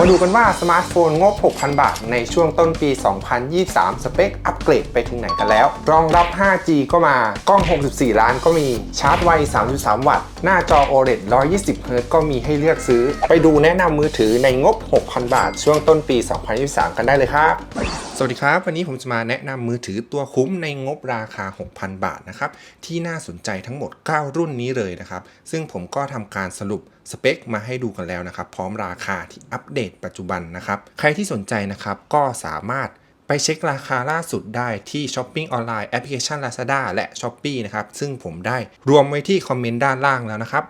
มาดูกันว่าสมาร์ทโฟนงบ 6,000 บาท ในช่วงต้นปี 2023 สเปคอัปเกรดไปถึงไหนกันแล้ว รองรับ 5G ก็มา กล้อง 64 ล้านก็มี ชาร์จไว 33 วัตต์ หน้าจอ OLED 120 Hz ก็มีให้เลือกซื้อ ไปดูแนะนำมือถือในงบ 6,000 บาท ช่วงต้นปี 2023 กันได้เลยครับ สวัสดีครับ วันนี้ผมจะมาแนะนำมือถือตัวคุ้มในงบราคา 6,000 บาทนะครับที่น่าสนใจทั้งหมด 9 รุ่นนี้เลยนะครับ ซึ่งผมก็ทำการสรุปสเปคมาให้ดูกันแล้วนะครับ พร้อมราคาที่อัปเดตปัจจุบันนะครับ ใครที่สนใจนะครับก็สามารถไปเช็คราคาล่าสุดได้ที่ Shopping ออนไลน์แอปพลิเคชัน Lazada และ Shopee นะครับซึ่งผมได้รวมไว้ที่คอมเมนต์ด้านล่างแล้วนะครับ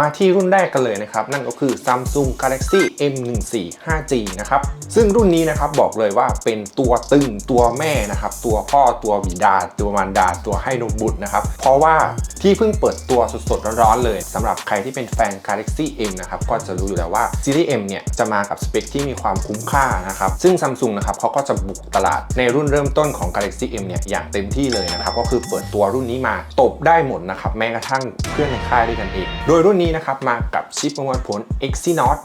มาที่รุ่นแรกกันเลยนะครับ นั่นก็คือ Samsung Galaxy M14 5G นะครับ ซึ่งรุ่นนี้นะครับบอกเลยว่าเป็นตัวตึงตัวแม่นะครับ ตัวพ่อตัวบิดา ตัวมารดา ตัวให้นมบุตรนะครับ เพราะว่าที่เพิ่งเปิดตัวสดๆร้อนๆเลยสำหรับใครที่เป็นแฟน Galaxy M นะครับ ก็จะรู้อยู่แล้วว่าซีรีส์ M เนี่ยจะมากับสเปคที่มีความคุ้มค่านะครับ ซึ่ง Samsung นะครับเขาก็จะบุกตลาดในรุ่นเริ่มต้นของ Galaxy M เนี่ยอย่างเต็มที่เลยนะครับ ก็คือเปิดตัวรุ่นนี้มาตบได้หมดนะครับแม้กระทั่งเพื่อนในค่ายด้วยกันเอง โดยรุ่นนี้นะครับมากับชิปประมวลผล Exynos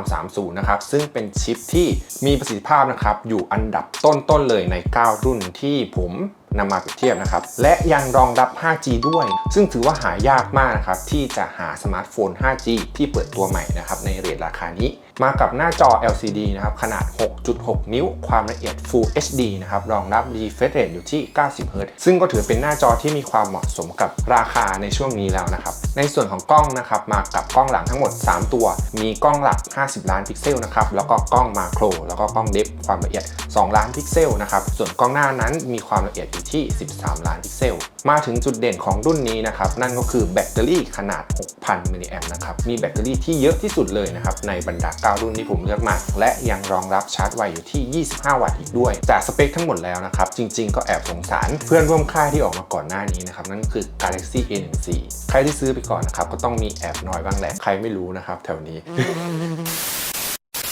1330 นะครับ ซึ่งเป็นชิปที่มีประสิทธิภาพนะครับ อยู่อันดับต้นๆเลยใน 9 รุ่นที่ผมนำมาเปรียบเทียบนะครับ และยังรองรับ 5G ด้วย ซึ่งถือว่าหายากมากนะครับ ที่จะหาสมาร์ทโฟน 5G ที่เปิดตัวใหม่นะครับในเรทราคานี้มากับหน้าจอ LCD นะครับขนาด 6.6 นิ้ว ความละเอียด Full HD นะครับรองรับ refresh rate อยู่ที่ 90 Hz ซึ่งก็ถือเป็นหน้าจอที่มีความเหมาะสมกับราคาในช่วงนี้แล้วนะครับ ในส่วนของกล้องนะครับมากับกล้องหลังทั้งหมด 3 ตัว มีกล้องหลัก 50 ล้านพิกเซลนะครับแล้วก็กล้องมาโคร แล้วก็กล้องเดฟความละเอียด 2 ล้านพิกเซลนะครับส่วนกล้องหน้านั้นมีความละเอียดอยู่ที่ 13 ล้านพิกเซล มาถึงจุดเด่นของรุ่นนี้นะครับนั่นก็คือแบตเตอรี่ขนาด 6,000 มิลลิแอมป์นะครับมีแบตเตอรี่ที่เยอะที่สุดเลยนะครับในบรรดา9รุ่นที่ผมเลือกมา และยังรองรับชาร์จไวอยู่ที่ 25 วัตต์อีกด้วย จากสเปคทั้งหมดแล้วนะครับ จริงๆ ก็แอบสงสารเพื่อนร่วมค่ายที่ออกมาก่อนหน้านี้นะครับ นั่นคือ Galaxy A14 ใครที่ซื้อไปก่อนนะครับ ก็ต้องมีแอบน้อยบ้างแหละ ใครไม่รู้นะครับแถวนี้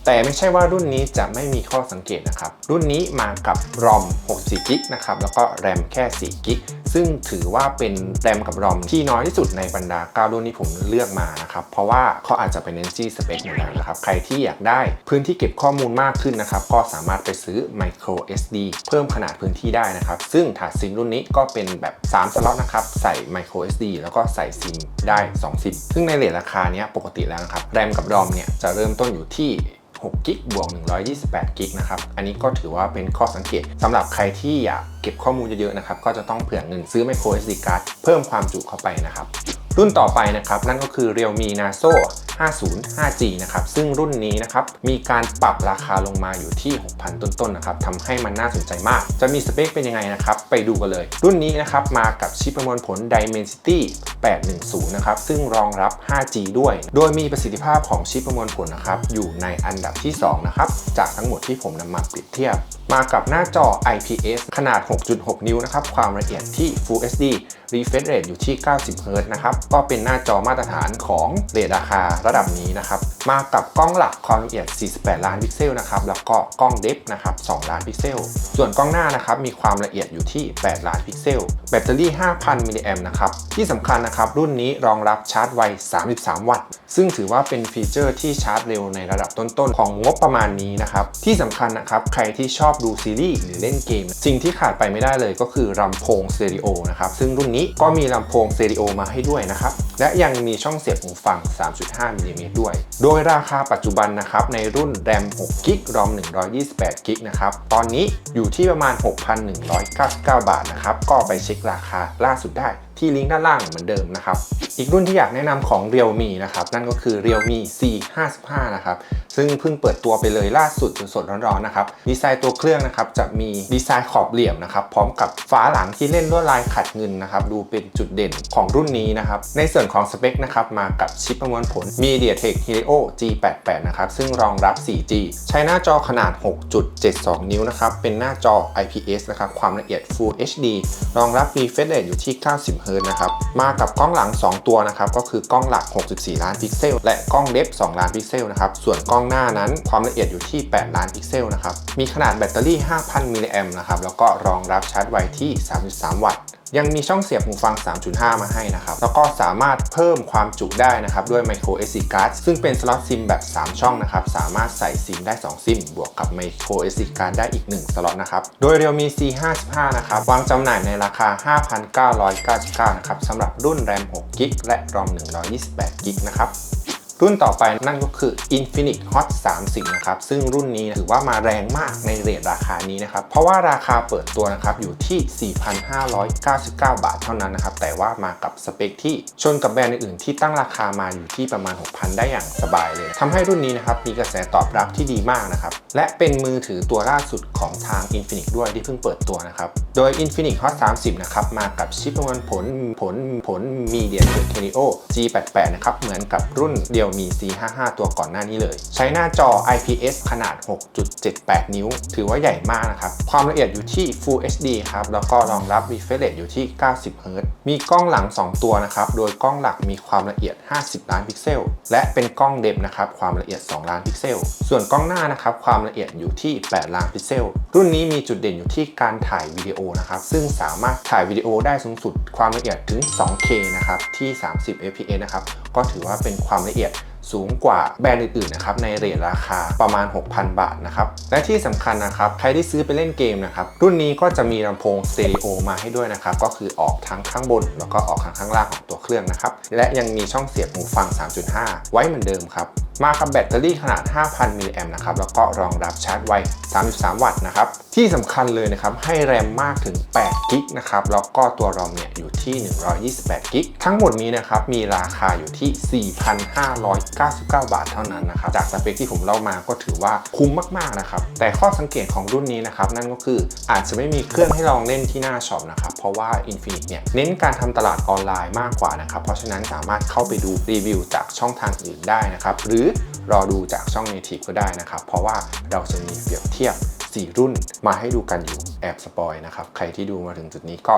แต่ไม่ใช่ว่ารุ่นนี้จะไม่มีข้อสังเกตนะครับ รุ่นนี้มากับ ROM 64 g b นะครับ แล้วก็ RAM แค่ 4 g b ซึ่งถือว่าเป็น RAM กับ ROM ที่น้อยที่สุดในบรรดา 9 รุ่นที่ผมเลือกมานะครับ เพราะว่าเขาอาจจะเป็น NG spec อยู่แล้วนะครับ ใครที่อยากได้พื้นที่เก็บข้อมูลมากขึ้นนะครับ ก็สามารถไปซื้อ Micro SD เพิ่มขนาดพื้นที่ได้นะครับ ซึ่งถาดซิมรุ่นนี้ก็เป็นแบบ 3 สล็อตนะครับ ใส่ Micro SD แล้วก็ใส่ซิมได้2ซิมซึ่งในเรทราคาเนี้ยปกติแล้วนะครับ RAM กับ ROM เนี่ยจะเริ่มต้นอยู่ที่ 6กิกบวก128กิกนะครับ อันนี้ก็ถือว่าเป็นข้อสังเกตสำหรับใครที่อยากเก็บข้อมูลเยอะๆนะครับ ก็จะต้องเผื่อเงินซื้อ micro SD card เพิ่มความจุเข้าไปนะครับ รุ่นต่อไปนะครับ นั่นก็คือ Realme Naso 50 5G นะครับซึ่งรุ่นนี้นะครับมีการปรับราคาลงมาอยู่ที่ 6,000 ต้นๆนะครับทำให้มันน่าสนใจมาก จะมีสเปคเป็นยังไงนะครับไปดูกันเลย รุ่นนี้นะครับมากับชิปประมวลผล Dimensity 810 นะครับ ซึ่งรองรับ 5G ด้วย โดยมีประสิทธิภาพของชิปประมวลผลนะครับ อยู่ในอันดับที่ 2 นะครับ จากทั้งหมดที่ผมนำมาเปรียบเทียบ มากับหน้าจอ IPS ขนาด 6.6 นิ้วนะครับ ความละเอียดที่ Full HD refresh rate อยู่ที่ 90 Hz นะครับ ก็เป็นหน้าจอมาตรฐานของเรทราคาระดับนี้นะครับ มากับกล้องหลักความละเอียด 48 ล้านพิกเซลนะครับ แล้วก็กล้องเดฟนะครับ 2 ล้านพิกเซล ส่วนกล้องหน้านะครับ มีความละเอียดอยู่ที่ 8 ล้านพิกเซล แบตเตอรี่ 5,000 มิลลิแอมนะครับ ที่สำคัญนะครับ รุ่นนี้รองรับชาร์จไว 33 วัตต์ ซึ่งถือว่าเป็นฟีเจอร์ที่ชาร์จเร็วในระดับต้นๆ ของงบประมาณนี้นะครับ ที่สำคัญนะครับ ใครที่ชอบดูซีรีส์หรือเล่นเกม สิ่งที่ขาดไปไม่ได้เลยก็คือลำโพงสเตอริโอนะครับ ซึ่งรุ่นนี้ก็มีลำโพงสเตอริโอมาให้ด้วยนะครับ และยังมีช่องเสียบหูฟัง 3.5มิลลิเมตรด้วย โดยราคาปัจจุบันนะครับในรุ่น RAM 6 g ิกรอม128 g b นะครับตอนนี้อยู่ที่ประมาณ 6,199 บาทนะครับก็ไปเช็คราคาล่าสุดได้ ที่ลิงก์ด้านล่างเหมือนเดิมนะครับ อีกรุ่นที่อยากแนะนำของ Realme นะครับ นั่นก็คือ Realme C55 นะครับ ซึ่งเพิ่งเปิดตัวไปเลยล่าสุดสดๆร้อนๆนะครับ ดีไซน์ตัวเครื่องนะครับจะมีดีไซน์ขอบเหลี่ยมนะครับ พร้อมกับฝาหลังที่เล่นลวดลายขัดเงินนะครับ ดูเป็นจุดเด่นของรุ่นนี้นะครับ ในส่วนของสเปคนะครับมากับชิปประมวลผล MediaTek Helio G88 นะครับ ซึ่งรองรับ 4G ใช้หน้าจอขนาด 6.72 นิ้วนะครับ เป็นหน้าจอ IPS นะครับ ความละเอียด Full HD รองรับ refresh rate อยู่ที่ 90 Hz นะครับ มากับกล้องหลัง 2 ตัวนะครับ ก็คือกล้องหลัก 64 ล้านพิกเซล และกล้องเล็บ 2 ล้านพิกเซลนะครับ ส่วนกล้องหน้านั้นความละเอียดอยู่ที่ 8 ล้านพิกเซลนะครับ มีขนาดแบตเตอรี่ 5,000 มิลลิแอมป์นะครับ แล้วก็รองรับชาร์จไวที่ 33 วัตต์ ยังมีช่องเสียบหูฟัง 3.5 มาให้นะครับ แล้วก็สามารถเพิ่มความจุได้นะครับด้วย micro SD card ซึ่งเป็นสล็อตซิมแบบ 3 ช่องนะครับ สามารถใส่ซิมได้ 2 ซิม บวกกับ micro SD card ได้อีก 1 สล็อตนะครับ โดย Realme C55 นะครับ วางจำหน่ายในราคา 5,999 นะครับสำหรับรุ่น RAM 6 g b และ ROM 128 g b นะครับ รุ่นต่อไปนั่นก็คือ Infinix Hot 30 นะครับ ซึ่งรุ่นนี้ถือว่ามาแรงมากในเรทราคานี้นะครับ เพราะว่าราคาเปิดตัวนะครับอยู่ที่ 4,599 บาทเท่านั้นนะครับ แต่ว่ามากับสเปคที่ชนกับแบรนด์อื่นๆที่ตั้งราคามาอยู่ที่ประมาณ 6,000 ได้อย่างสบายเลยทำให้รุ่นนี้นะครับมีกระแสตอบรับที่ดีมากนะครับ และเป็นมือถือตัวล่าสุดของทาง Infinix ด้วยที่เพิ่งเปิดตัวนะครับ โดย Infinix Hot 30 นะครับมากับชิปประมวลผลผลผล MediaTek Helio G88 นะครับเหมือนกับรุ่นเดียวมี C55 ตัวก่อนหน้านี้เลย ใช้หน้าจอ IPS ขนาด 6.78 นิ้ว ถือว่าใหญ่มากนะครับ ความละเอียดอยู่ที่ Full HD ครับ แล้วก็รองรับ refresh rate อยู่ที่ 90 Hz มีกล้องหลัง 2 ตัวนะครับ โดยกล้องหลักมีความละเอียด 50 ล้านพิกเซล และเป็นกล้องเดฟนะครับ ความละเอียด 2 ล้านพิกเซล ส่วนกล้องหน้านะครับ ความละเอียดอยู่ที่ 8 ล้านพิกเซล รุ่นนี้มีจุดเด่นอยู่ที่การถ่ายวิดีโอนะครับ ซึ่งสามารถถ่ายวิดีโอได้สูงสุด ความละเอียดถึง 2K นะครับ ที่ 30 fps นะครับ ก็ถือว่าเป็นความละเอียด สูงกว่าแบรนด์อื่นๆนะครับในเรทราคาประมาณ 6,000 บาทนะครับและที่สำคัญนะครับใครที่ซื้อไปเล่นเกมนะครับรุ่นนี้ก็จะมีลำโพงสเตอริโอมาให้ด้วยนะครับก็คือออกทั้งข้างบน แล้วก็ออกทางข้างล่างของตัวเครื่องนะครับและยังมีช่องเสียบหูฟัง 3.5 ไว้เหมือนเดิมครับมากับแบตเตอรี่ขนาด 5,000 มิลลิแอมป์นะครับ แล้วก็รองรับชาร์จไว 33 วัตต์นะครับ ที่สำคัญเลยนะครับให้แรมมากถึง8กิกนะครับแล้วก็ตัวรอมเนี่ยอยู่ที่ 128กิกทั้งหมดนี้นะครับมีราคาอยู่ที่ 4,599 บาทเท่านั้นนะครับจากสเปคที่ผมเล่ามาก็ถือว่าคุ้มมากๆนะครับแต่ข้อสังเกตของรุ่นนี้นะครับนั่นก็คืออาจจะไม่มีเครื่องให้ลองเล่นที่หน้าช็อปนะครับเพราะว่า Infinix เนี่ยเน้นการทำตลาดออนไลน์มากกว่านะครับเพราะฉะนั้นสามารถเข้าไปดูรีวิวจากช่องทางอื่นได้นะครับหรือรอดูจากช่อง Native ก็ได้นะครับเพราะว่าเราจะมีเปรียบเทียบ 4 รุ่นมาให้ดูกันอยู่แอบสปอยนะครับ ใครที่ดูมาถึงจุดนี้ก็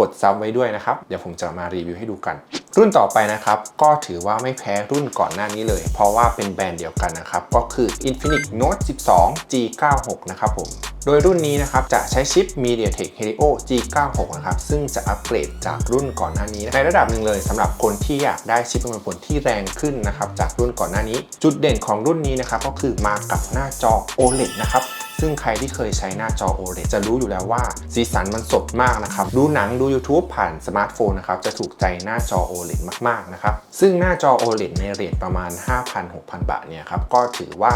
กดซับไว้ด้วยนะครับ เดี๋ยวผมจะมารีวิวให้ดูกัน รุ่นต่อไปนะครับ ก็ถือว่าไม่แพ้รุ่นก่อนหน้านี้เลย เพราะว่าเป็นแบรนด์เดียวกันนะครับ ก็คือ Infinix Note 12 G96 นะครับผมโดยรุ่นนี้นะครับจะใช้ชิป MediaTek Helio G96 นะครับซึ่งจะอัปเกรดจากรุ่นก่อนหน้านี้ ในระดับหนึ่งเลยสำหรับคนที่อยากได้ชิปประมวลผลที่แรงขึ้นนะครับจากรุ่นก่อนหน้านี้ จุดเด่นของรุ่นนี้นะครับก็คือมากับหน้าจอ OLED นะครับซึ่งใครที่เคยใช้หน้าจอ OLED จะรู้อยู่แล้วว่าสีสันมันสดมากนะครับดูหนังดู YouTube ผ่านสมาร์ทโฟนนะครับจะถูกใจหน้าจอ OLED มากๆนะครับซึ่งหน้าจอ OLED ในเรทประมาณ 5,000-6,000 บาทเนี่ยครับก็ถือว่า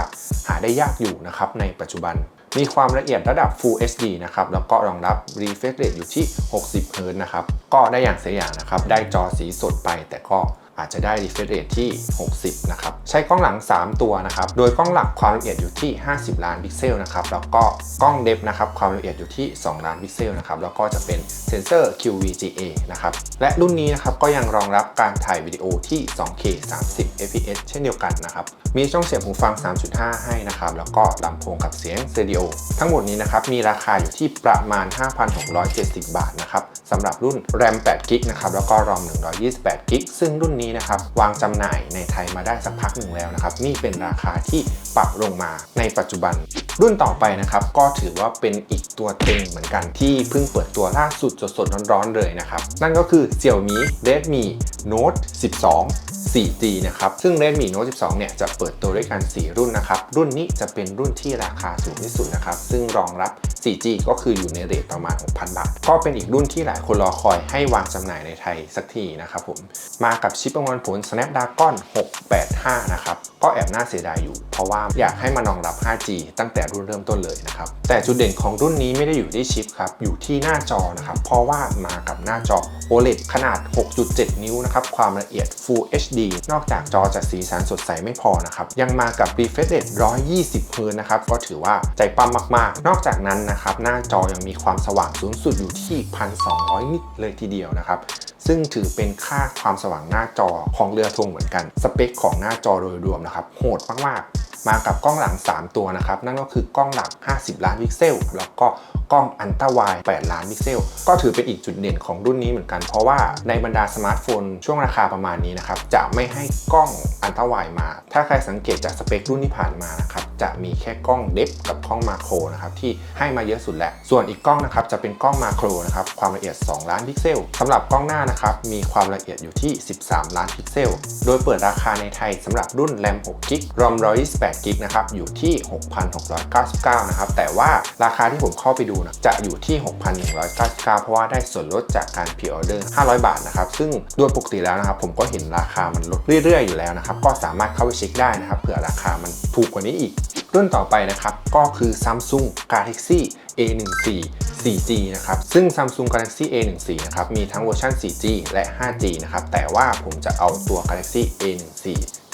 หาได้ยากอยู่นะครับในปัจจุบันมีความละเอียดระดับ Full HD นะครับ แล้วก็รองรับ refresh rate อยู่ที่ 60 Hz นะครับ ก็ได้อย่างเสียอย่างนะครับ ได้จอสีสดไปแต่ก็ อาจจะได้ refresh rate ที่ 60 นะครับ ใช้กล้องหลัง 3 ตัวนะครับ โดยกล้องหลักความละเอียดอยู่ที่ 50 ล้านพิกเซลนะครับ แล้วก็กล้องเดฟนะครับความละเอียดอยู่ที่ 2 ล้านพิกเซลนะครับ แล้วก็จะเป็นเซนเซอร์ QVGA นะครับ และรุ่นนี้นะครับก็ยังรองรับการถ่ายวิดีโอที่ 2K 30 fps เช่นเดียวกันนะครับ มีช่องเสียบหูฟัง 3.5 ให้นะครับ แล้วก็ลำโพงกับเสียงสเตอริโอ ทั้งหมดนี้นะครับมีราคาอยู่ที่ประมาณ 5,670 บาทนะครับสำหรับรุ่น RAM 8 g b นะครับ แล้วก็ ROM 128 g b ซึ่งรุ่นนี้นะครับวางจำหน่ายในไทยมาได้สักพักหนึ่งแล้วนะครับนี่เป็นราคาที่ปรับลงมาในปัจจุบัน รุ่นต่อไปนะครับ ก็ถือว่าเป็นอีกตัวเต็งเหมือนกันที่เพิ่งเปิดตัวล่าสุดสดๆร้อนๆเลยนะครับ นั่นก็คือ Xiaomi Redmi Note 12 4G นะครับ ซึ่ง Redmi Note 12 เนี่ย จะเปิดตัวด้วยกัน 4 รุ่นนะครับ รุ่นนี้จะเป็นรุ่นที่ราคาสูงที่สุดนะครับ ซึ่งรองรับ 4G ก็คืออยู่ในเรทประมาณ 6,000 บาท ก็เป็นอีกรุ่นที่หลายคนรอคอยให้วางจำหน่ายในไทยสักทีนะครับผม มากับชิปประมวลผล Snapdragon 685 นะครับ ก็แอบน่าเสียดายอยู่ เพราะว่าอยากให้มันรองรับ 5G ตั้งแต่รุ่นเริ่มต้นเลยนะครับ แต่จุดเด่นของรุ่นนี้ไม่ได้อยู่ที่ชิปครับ อยู่ที่หน้าจอนะครับ เพราะว่ามากับหน้าจอ OLED ขนาด 6.7 นิ้วนะครับ ความละเอียด Full HD นอกจากจอจะสีสันสดใสไม่พอนะครับ ยังมากับ refresh rate 120 Hz นะครับ ก็ถือว่าใจปั้มมาก ๆ นอกจากนั้นนะครับ หน้าจอยังมีความสว่างสูงสุดอยู่ที่ 1,200 นิตเลยทีเดียวนะครับซึ่งถือเป็นค่าความสว่างหน้าจอของเรือธงเหมือนกัน สเปคของหน้าจอโดยรวมนะครับ โหดมาก ๆ มากับกล้องหลัง 3 ตัวนะครับ นั่นก็คือกล้องหลัก50 ล้านพิกเซล แล้วก็กล้องอันตราไวด์8ล้านพิกเซล ก็ถือเป็นอีกจุดเด่นของรุ่นนี้เหมือนกัน เพราะว่าในบรรดาสมาร์ทโฟนช่วงราคาประมาณนี้นะครับ จะไม่ให้กล้องอันตราไวด์มา ถ้าใครสังเกตจากสเปครุ่นที่ผ่านมานะครับ จะมีแค่กล้องเดฟกับกล้องมาโครนะครับที่ให้มาเยอะสุดแหละ ส่วนอีกกล้องนะครับจะเป็นกล้องมาโครนะครับ ความละเอียด 2 ล้านพิกเซลสำหรับกล้องหน้านะครับ มีความละเอียดอยู่ที่ 13 ล้านพิกเซล โดยเปิดราคาในไทยสำหรับรุ่นแรม6กิกรอม128กิกนะครับอยู่ที่ 6,699 นะครับ แต่ว่าราคาที่ผมเข้าไปดูนะจะอยู่ที่ 6,199 เพราะว่าได้ส่วนลดจากการพรีออเดอร์ 500 บาทนะครับ ซึ่งโดยปกติแล้วนะครับ ผมก็เห็นราคามันลดเรื่อยๆ อยู่แล้วนะครับ ก็สามารถเข้าไปเช็คได้นะครับเผื่อราคามันถูกกว่านี้อีก รุ่นต่อไปนะครับก็คือ Samsung Galaxy A14 4G นะครับ ซึ่ง Samsung Galaxy A14 นะครับ มีทั้งเวอร์ชัน 4G และ 5G นะครับ แต่ว่าผมจะเอาตัว Galaxy A14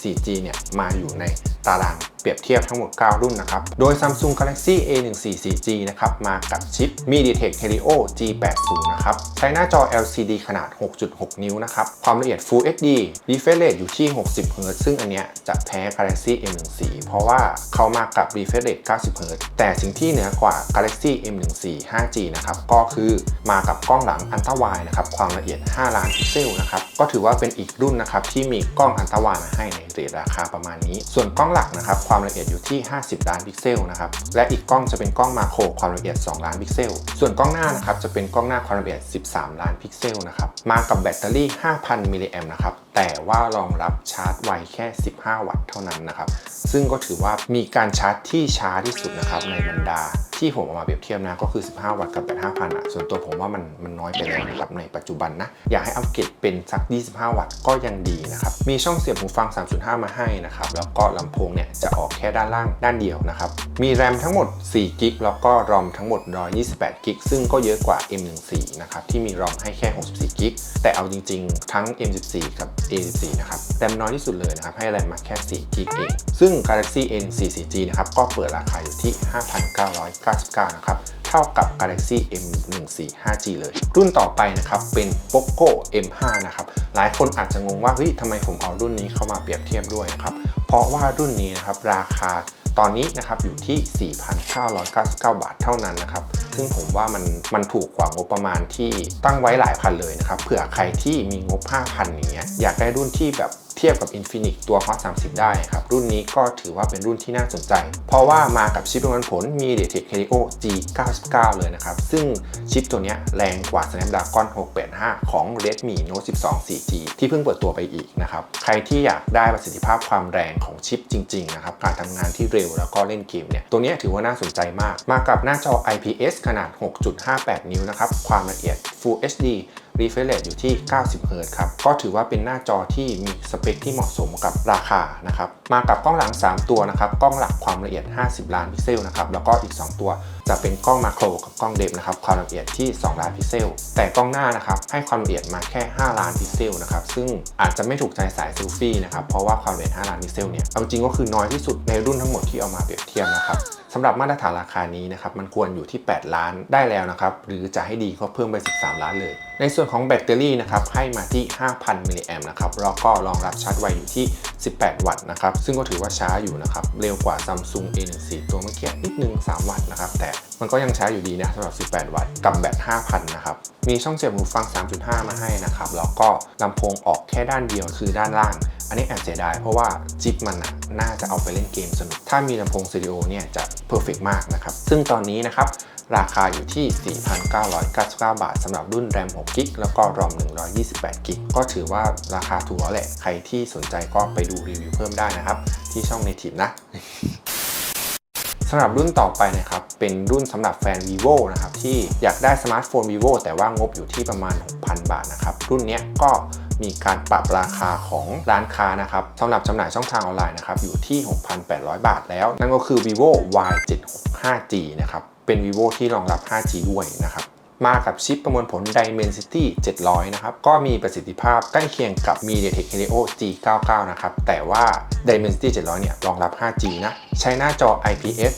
4G เนี่ยมาอยู่ในตาราง เปรียบเทียบทั้งหมด 9 รุ่นนะครับ โดย Samsung Galaxy A14 4G นะครับ มากับชิป MediaTek Helio G80 นะครับ ใช้หน้าจอ LCD ขนาด 6.6 นิ้วนะครับ ความละเอียด Full HD refresh rate อยู่ที่ 60 Hz ซึ่งอันเนี้ยจะแพ้ Galaxy M14 เพราะว่าเขามากับ refresh rate 90 Hz แต่สิ่งที่เหนือกว่า Galaxy M14 5G นะครับ ก็คือมากับกล้องหลังอันตราวด์นะครับ ความละเอียด 5 ล้านพิกเซลนะครับ ก็ถือว่าเป็นอีกรุ่นนะครับที่มีกล้องอันตราวด์มาให้ในเรทราคาประมาณนี้ ส่วนกล้องหลักนะครับความความละเอียดอยู่ที่ 50 ล้านพิกเซลนะครับ และอีกกล้องจะเป็นกล้องมาโครความละเอียด 2 ล้านพิกเซล ส่วนกล้องหน้านะครับจะเป็นกล้องหน้าความละเอียด 13 ล้านพิกเซลนะครับ มากับแบตเตอรี่ 5,000 มิลลิแอมนะครับ แต่ว่ารองรับชาร์จไวแค่ 15 วัตต์เท่านั้นนะครับ ซึ่งก็ถือว่ามีการชาร์จที่ช้าที่สุดนะครับในบรรดาที่ผมเอามาเปรียบเทียบนะ ก็คือ 15 วัตต์กับแบต5,000อะ ส่วนตัวผมว่ามันมันน้อยไปแล้วนะครับในปัจจุบันนะ อยากให้อัปเกรดเป็นสัก 25 วัตต์ก็ยังดีนะครับ มีช่องเสียบหูฟัง 3.5 มาให้นะครับ แล้วก็ลำโพงเนี่ยจะออกแค่ด้านล่างด้านเดียวนะครับ มีแรมทั้งหมด4กิกแล้วก็รอมทั้งหมด128กิกซึ่งก็เยอะกว่า M14 นะครับที่มีรอมให้แค่64กิกแต่เอาจริง ๆ ทั้ง M14 กับ A14 นะครับแรมน้อยที่สุดเลยนะครับ ให้แรมมาแค่4กิกเอง ซึ่ง Galaxy A14 4G นะครับก็เปิดราคาอยู่ที่ 5,999 นะครับเท่ากับ Galaxy M14 5G เลย รุ่นต่อไปนะครับเป็น Poco M5 นะครับหลายคนอาจจะงงว่าเฮ้ยทำไมผมเอารุ่นนี้เข้ามาเปรียบเทียบด้วยนะครับเพราะว่ารุ่นนี้นะครับราคา ตอนนี้นะครับอยู่ที่ 4,999 บาทเท่านั้นนะครับ ซึ่งผมว่ามันมันถูกกว่างบประมาณที่ตั้งไว้หลายพันเลยนะครับ เผื่อใครที่มีงบ 5,000อย่างเงี้ยอยากได้รุ่นที่แบบ เทียบกับ Infinix ตัว Hot 30 ได้ครับ รุ่นนี้ก็ถือว่าเป็นรุ่นที่น่าสนใจ เพราะว่ามากับชิปประมวลผล MediaTek Helio G99 เลยนะครับ ซึ่งชิปตัวนี้แรงกว่า Snapdragon 685 ของ Redmi Note 12 4G ที่เพิ่งเปิดตัวไปอีกนะครับ ใครที่อยากได้ประสิทธิภาพความแรงของชิปจริงๆนะครับการทำงานที่เร็วแล้วก็เล่นเกมเนี่ยตัวนี้ถือว่าน่าสนใจมาก มากับหน้าจอ IPS ขนาด 6.58 นิ้วนะครับความละเอียด Full HD refresh rate อยู่ที่ 90 Hz ครับ ก็ถือว่าเป็นหน้าจอที่มีสเปคที่เหมาะสมกับราคานะครับมากับกล้องหลัง 3 ตัวนะครับกล้องหลักความละเอียด 50 ล้านพิกเซลนะครับแล้วก็อีก 2 ตัว จะเป็นกล้องมาโครกับกล้องเดฟนะครับความละเอียดที่ 2 ล้านพิกเซล แต่กล้องหน้านะครับให้ความละเอียดมาแค่ 5 ล้านพิกเซลนะครับซึ่งอาจจะไม่ถูกใจสายเซลฟี่นะครับเพราะว่าความละเอียด 5 ล้านพิกเซลเนี่ยเอาจริงก็คือน้อยที่สุดในรุ่นทั้งหมดที่เอามาเปรียบเทียบนะครับสำหรับมาตรฐานราคานี้นะครับมันควรอยู่ที่ 8 ล้านได้แล้วนะครับหรือจะให้ดีก็เพิ่มไป 13 ล้านเลย ในส่วนของแบตเตอรี่นะครับให้มาที่ 5,000มิลลิแอมนะครับแล้วก็รองรับชาร์จไวอยู่ที่18 วัตต์นะครับ ซึ่งก็ถือว่าช้าอยู่นะครับ เร็วกว่า Samsung A14 ตัวเมื่อกี้นิดนึง 3 วัตต์นะครับ แต่มันก็ยังช้าอยู่ดีนะสำหรับ 18 วัตต์กับแบต5,000 นะครับ มีช่องเสียบหูฟัง 3.5 มาให้นะครับ แล้วก็ลำโพงออกแค่ด้านเดียวคือด้านล่างอันนี้แอบเสียดายเพราะว่าจิปมันน่าจะเอาไปเล่นเกมสนุก ถ้ามีลำโพงสตอริโอเนี่ยจะเพอร์เฟกมากนะครับ ซึ่งตอนนี้นะครับ ราคาอยู่ที่ 4,999 บาทสำหรับรุ่นแรม6กิกแล้วก็รอม128กิกก็ถือว่าราคาถูกแล้วแหละ ใครที่สนใจก็ไปดูรีวิวเพิ่มได้นะครับ ที่ช่องในทีมนะสำหรับรุ่นต่อไปนะครับ เป็นรุ่นสำหรับแฟน vivo นะครับ ที่อยากได้สมาร์ทโฟน vivo แต่ว่างบอยู่ที่ประมาณ 6,000 บาทนะครับ รุ่นนี้ก็มีการปรับราคาของร้านค้านะครับสำหรับจำหน่ายช่องทางออนไลน์นะครับ อยู่ที่ 6,800 บาทแล้ว นั่นก็คือ vivo y76 5g นะครับ เป็น vivo ที่รองรับ 5g ด้วยนะครับมากับชิปประมวลผล Dimensity 700 นะครับ ก็มีประสิทธิภาพใกล้เคียงกับ MediaTek Helio G99 นะครับ แต่ว่า Dimensity 700 เนี่ย รองรับ 5G นะ ใช้หน้าจอ IPS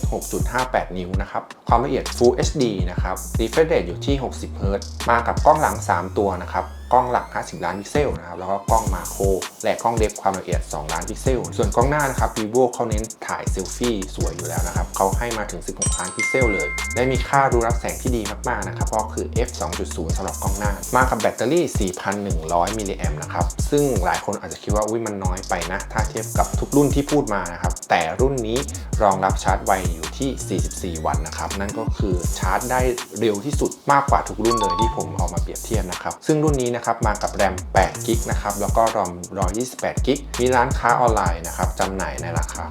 6.58 นิ้วนะครับ ความละเอียด Full HD นะครับ refresh rate อยู่ที่ 60 Hz มากับกล้องหลัง 3 ตัวนะครับ กล้องหลัก 50 ล้านพิกเซลนะครับแล้วก็กล้องมาโครและกล้องเดฟความละเอียด 2 ล้านพิกเซล ส่วนกล้องหน้านะครับ vivo เขาเน้นถ่ายเซลฟี่สวยอยู่แล้วนะครับเขาให้มาถึง 16 ล้านพิกเซลเลย และมีค่ารูรับแสงที่ดีมากๆนะครับเพราะคือ f 2.0สำหรับกล้องหน้า มากับแบตเตอรี่ 4,100 มิลลิแอมนะครับซึ่งหลายคนอาจจะคิดว่าอุ้ยมันน้อยไปนะ ถ้าเทียบกับทุกรุ่นที่พูดมานะครับแต่รุ่นนี้รองรับชาร์จไวอยู่ ที่ 44 วัตต์นะครับ นั่นก็คือชาร์จได้เร็วที่สุดมากกว่าทุกรุ่นเลยที่ผมเอามาเปรียบเทียบนะครับ ซึ่งรุ่นนี้นะครับมากับแรม8กิกนะครับ แล้วก็รอม128กิกมีร้านค้าออนไลน์นะครับจำหน่ายในราคา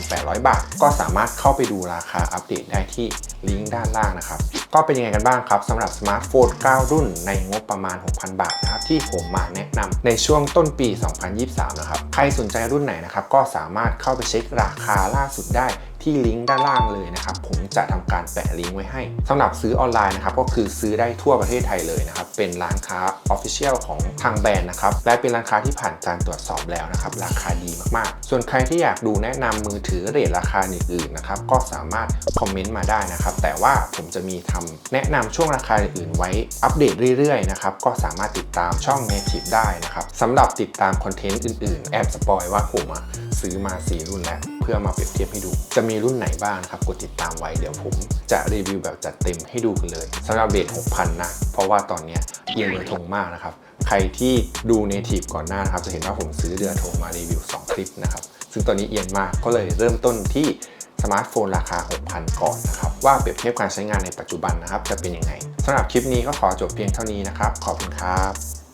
6,800 บาท ก็สามารถเข้าไปดูราคาอัปเดตได้ที่ลิงก์ด้านล่างนะครับ ก็เป็นยังไงกันบ้างครับสำหรับสมาร์ทโฟน 9 รุ่นในงบประมาณ 6,000 บาทนะครับที่ผมมาแนะนำในช่วงต้นปี 2023 นะครับ ใครสนใจรุ่นไหนนะครับก็สามารถเข้าไปเช็คราคาล่าสุดได้ที่ลิงก์ด้านล่างเลยนะครับ ผมจะทำการแปะลิงก์ไว้ให้สำหรับซื้อออนไลน์นะครับก็คือซื้อได้ทั่วประเทศไทยเลยนะครับ เป็นร้านค้า Official ของทางแบรนด์นะครับ และเป็นร้านค้าที่ผ่านการตรวจสอบแล้วนะครับ ราคาดีมากๆ ส่วนใครที่อยากดูแนะนำมือถือเรทราคาอื่นๆนะครับก็สามารถคอมเมนต์มาได้นะครับ แต่ว่าผมจะมีทำแนะนำช่วงราคาอื่นๆไว้อัปเดตเรื่อยๆนะครับก็สามารถติดตามช่อง Native ได้นะครับสำหรับติดตามคอนเทนต์อื่นๆแอบสปอยว่าผมอะซื้อมา4รุ่นแล้วเพื่อมาเปรียบเทียบให้ดูจะมีีรุ่นไหนบ้างครับกดติดตามไว้เดี๋ยวผมจะรีวิวแบบจัดเต็มให้ดูกันเลยสำหรับเบท6,000 นะ เพราะว่าตอนนี้เอียงเรือธงมากนะครับ ใครที่ดู Native ก่อนหน้านะครับ จะเห็นว่าผมซื้อเรือธงมารีวิว 2 คลิปนะครับ ซึ่งตอนนี้เอียงมากก็เลยเริ่มต้นที่สมาร์ทโฟนราคา 6,000 ก่อนนะครับ ว่าเปรียบเทียบการใช้งานในปัจจุบันนะครับ จะเป็นยังไงสำหรับคลิปนี้ก็ขอจบเพียงเท่านี้นะครับขอบคุณครับ